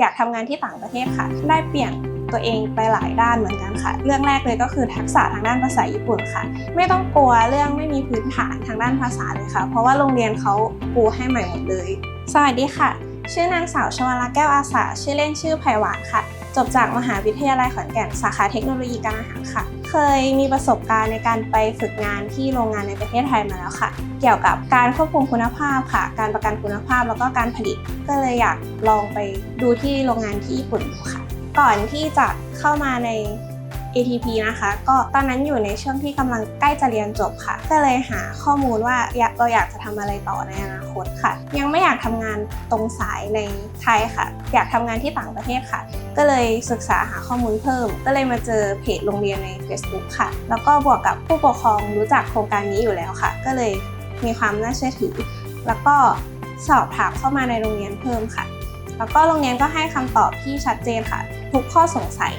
อยากทำงานที่ต่างประเทศค่ะ ได้เปลี่ยนตัวเองไปหลายด้านเหมือนกันค่ะ เรื่องแรกเลยก็คือทักษะทางด้านภาษาญี่ปุ่นค่ะ ไม่ต้องกลัวเรื่องไม่มีพื้นฐานทางด้านภาษาเลยค่ะ เพราะว่าโรงเรียนเขาปูให้ใหม่หมดเลย สวัสดีค่ะ ชื่อนางสาวชวาลาแก้วอาสา ชื่อเล่นชื่อไผ่หวานค่ะ จบจากมหาวิทยาลัยขอนแก่นสาขาเทคโนโลยีการอาหารค่ะ เคยมีประสบการณ์ในการไปฝึกงานที่โรงงานในประเทศไทยมาแล้วค่ะ เกี่ยวกับการควบคุมคุณภาพค่ะ การประกันคุณภาพแล้วก็การผลิต ก็เลยอยากลองไปดูที่โรงงานที่ญี่ปุ่นดูค่ะ ก่อนที่จะเข้ามาใน ATP นะคะ ก็ตอนนั้นอยู่ในช่วงที่กำลังใกล้จะเรียนจบค่ะ ก็เลยหาข้อมูลว่าเราอยากจะทำอะไรต่อในอนาคตค่ะ ยังไม่อยากทำงานตรงสายในไทยค่ะ อยากทำงานที่ต่างประเทศค่ะ ก็เลยศึกษาหาข้อมูลเพิ่ม ก็เลยมาเจอเพจโรงเรียนใน Facebook ค่ะ แล้วก็บวกกับผู้ปกครองรู้จักโครงการนี้อยู่แล้วค่ะ ก็เลยมีความน่าเชื่อถือ แล้วก็สอบถามเข้ามาในโรงเรียนเพิ่มค่ะ แล้วก็โรงเรียนก็ให้คำตอบที่ชัดเจนค่ะ ทุกข้อสงสัย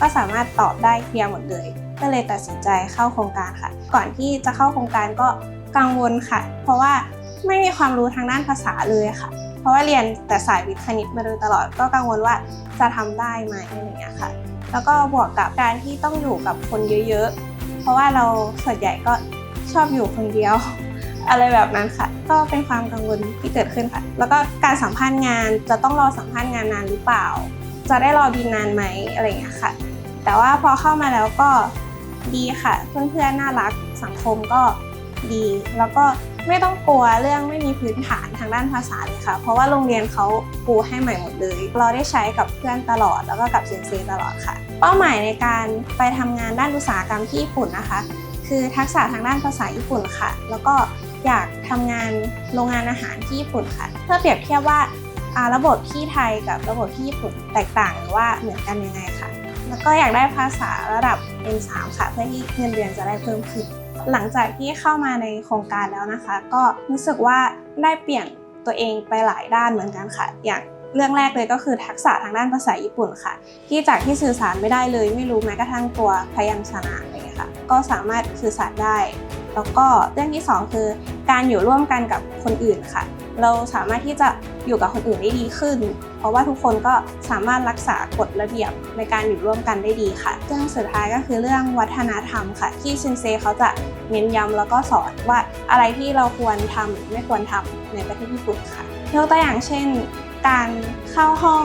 ก็สามารถตอบได้เคลียร์หมดเลย ก็เลยตัดสินใจเข้าโครงการค่ะ ก่อนที่จะเข้าโครงการก็กังวลค่ะ เพราะว่าไม่มีความรู้ทางด้านภาษาเลยค่ะ เพราะว่าเรียนแต่สายวิทย์คณิตมาโดยตลอดก็กังวลว่าจะทำได้ไหมอะไรอย่างเงี้ยค่ะ แล้วก็บวกกับการที่ต้องอยู่กับคนเยอะๆ เพราะว่าเราส่วนใหญ่ก็ชอบอยู่คนเดียว อะไรแบบนั้นค่ะ ก็เป็นความกังวลที่เกิดขึ้นค่ะ แล้วก็การสัมภาษณ์งานจะต้องรอสัมภาษณ์งานนานหรือเปล่า จะได้รอบินนานไหมอะไรอย่างเงี้ยค่ะ แต่ว่าพอเข้ามาแล้วก็ดีค่ะ เพื่อนๆน่ารักสังคมก็ดี แล้วก็ไม่ต้องกลัวเรื่องไม่มีพื้นฐานทางด้านภาษาเลยค่ะ เพราะว่าโรงเรียนเขาปูให้ใหม่หมดเลย เราได้ใช้กับเพื่อนตลอดแล้วก็กับเซนเซตลอดค่ะ เป้าหมายในการไปทำงานด้านอุตสาหกรรมที่ญี่ปุ่นนะคะ คือทักษะทางด้านภาษาญี่ปุ่นค่ะ แล้วก็อยากทำงานโรงงานอาหารที่ญี่ปุ่นค่ะ เพื่อเปรียบเทียบว่า ระบบที่ไทยกับระบบที่ญี่ปุ่นแตกต่างหรือว่าเหมือนกันยังไงค่ะ แล้วก็อยากได้ภาษาระดับ N3 ค่ะ เพื่อที่เงินเดือนจะได้เพิ่มขึ้น หลังจากที่เข้ามาในโครงการแล้วนะคะ ก็รู้สึกว่าได้เปลี่ยนตัวเองไปหลายด้านเหมือนกันค่ะ อย่างเรื่องแรกเลยก็คือทักษะทางด้านภาษาญี่ปุ่นค่ะ ที่จากที่สื่อสารไม่ได้เลย ไม่รู้แม้กระทั่งตัวพยัญชนะอะไรเงี้ยค่ะ ก็สามารถสื่อสารได้ แล้วก็เรื่องที่สองคือ การอยู่ร่วมกันกับคนอื่นค่ะ เราสามารถที่จะอยู่กับคนอื่นได้ดีขึ้น เพราะว่าทุกคนก็สามารถรักษากฎระเบียบในการอยู่ร่วมกันได้ดีค่ะเรื่องสุดท้ายก็คือเรื่องวัฒนธรรมค่ะ ที่ซินเซเขาจะเน้นย้ำแล้วก็สอนว่าอะไรที่เราควรทำหรือไม่ควรทำในประเทศญี่ปุ่นค่ะยกตัวอย่างเช่น การเข้าห้อง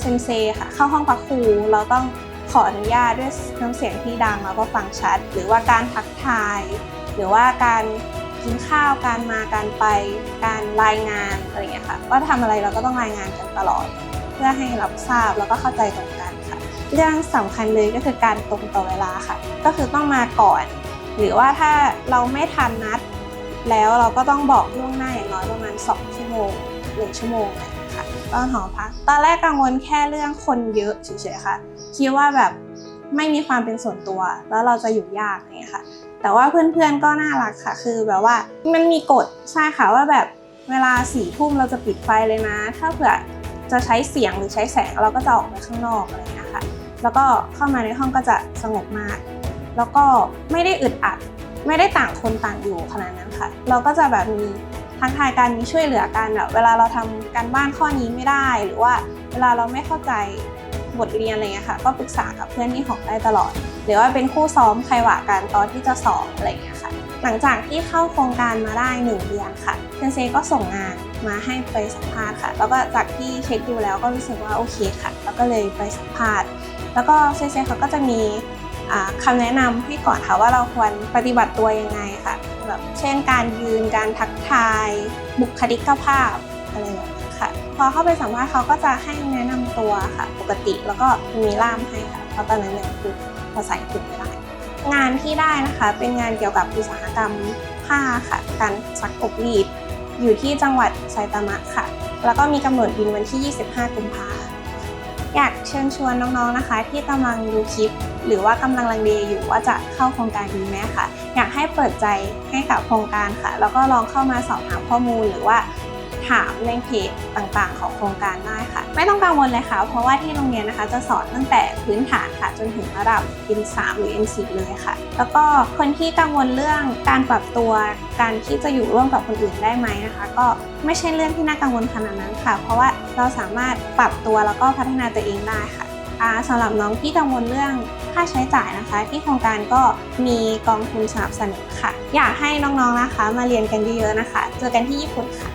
เซนเซค่ะ เข้าห้องพักครูเราต้องขออนุญาตด้วยน้ำเสียงที่ดังแล้วก็ฟังชัด หรือว่าการทักทาย หรือว่าการ กินข้าวการมาการไปการรายงานอะไรอย่างเงี้ยค่ะว่าทำอะไรเราก็ต้องรายงานกันตลอด เพื่อให้รับทราบแล้วก็เข้าใจตรงกันค่ะ เรื่องสำคัญเลยก็คือการตรงต่อเวลาค่ะ ก็คือต้องมาก่อน หรือว่าถ้าเราไม่ทันนัด แล้วเราก็ต้องบอกล่วงหน้าอย่างน้อยประมาณ 2 ชั่วโมง1ชั่วโมงเลยค่ะตอนหอพักตอนแรกกังวลแค่เรื่องคนเยอะเฉยๆค่ะคิดว่าแบบไม่มีความเป็นส่วนตัว แล้วเราจะอยู่ยากอะไรอย่างเงี้ยค่ะ แต่ว่าเพื่อนๆก็น่ารักค่ะ คือแบบว่ามันมีกฎใช่ค่ะว่าแบบเวลาสี่ทุ่มเราจะปิดไฟเลยนะ ถ้าเผื่อจะใช้เสียงหรือใช้แสงเราก็จะออกไปข้างนอกอะไรเงี้ยค่ะแล้วก็เข้ามาในห้องก็จะสงบมาก แล้วก็ไม่ได้อึดอัด ไม่ได้ต่างคนต่างอยู่ขนาดนั้นค่ะ เราก็จะแบบมีทักทายกันมีช่วยเหลือกันแบบเวลาเราทำการบ้านข้อนี้ไม่ได้ หรือว่าเวลาเราไม่เข้าใจบทเรียนอะไรเงี้ยค่ะ ก็ปรึกษากับเพื่อนที่ของได้ตลอด รือว่าเป็นคู่ซ้อมใครหวากันตอนที่จะสอบอะไรอย่างเงี้ยค่ะหลังจากที่เข้าโครงการมาได้ 1 เดือนค่ะเซนเซก็ส่งงานมาให้ไปสัมภาษณ์ค่ะ แล้วก็จากที่เช็คดูแล้วก็รู้สึกว่าโอเคค่ะ แล้วก็เลยไปสัมภาษณ์ แล้วก็เซนเซเขาก็จะมีอ่าคำแนะนำให้ก่อนค่ะว่าเราควรปฏิบัติตัวยังไงค่ะแบบเช่นการยืนการทักทาย บุคลิกภาพอะไรแบบนี้ค่ะ พอเข้าไปสัมภาษณ์เขาก็จะให้แนะนำตัวค่ะ ปกติแล้วก็มีล่ามให้ค่ะเพราะตอนนั้นยังพูดาษาญี่ปุ่นไม่ได้ งานที่ได้นะคะเป็นงานเกี่ยวกับอุตสาหกรรมผ้าค่ะ การซักอบรีด อยู่ที่จังหวัดไซตามะค่ะ แล้วก็มีกำหนดบินวันที่ 25 กุมภาพันธ์อยากเชิญชวนน้องๆนะคะ ที่กำลังดูคลิป หรือว่ากำลังลังเลอยู่ว่าจะเข้าโครงการดีไหมค่ะ อยากให้เปิดใจให้กับโครงการค่ะ แล้วก็ลองเข้ามาสอบถามข้อมูลหรือว่า ถามในเพจต่างๆ ของโครงการได้ค่ะ ไม่ต้องกังวลเลยค่ะ เพราะว่าที่โรงเรียนนะคะจะสอนตั้งแต่พื้นฐานค่ะ จนถึงระดับ N3 หรือ N4 เลยค่ะ แล้วก็คนที่กังวลเรื่องการปรับตัวการที่จะอยู่ร่วมกับคนอื่นได้ไหมนะคะ ก็ไม่ใช่เรื่องที่น่ากังวลขนาดนั้นค่ะ เพราะว่าเราสามารถปรับตัวแล้วก็พัฒนาตัวเองได้ค่ะสำหรับน้องที่กังวลเรื่องค่าใช้จ่ายนะคะ ที่โครงการก็มีกองทุนสนับสนุนค่ะ อยากให้น้องๆนะคะ มาเรียนกันเยอะๆนะคะ เจอกันที่ญี่ปุ่นค่ะ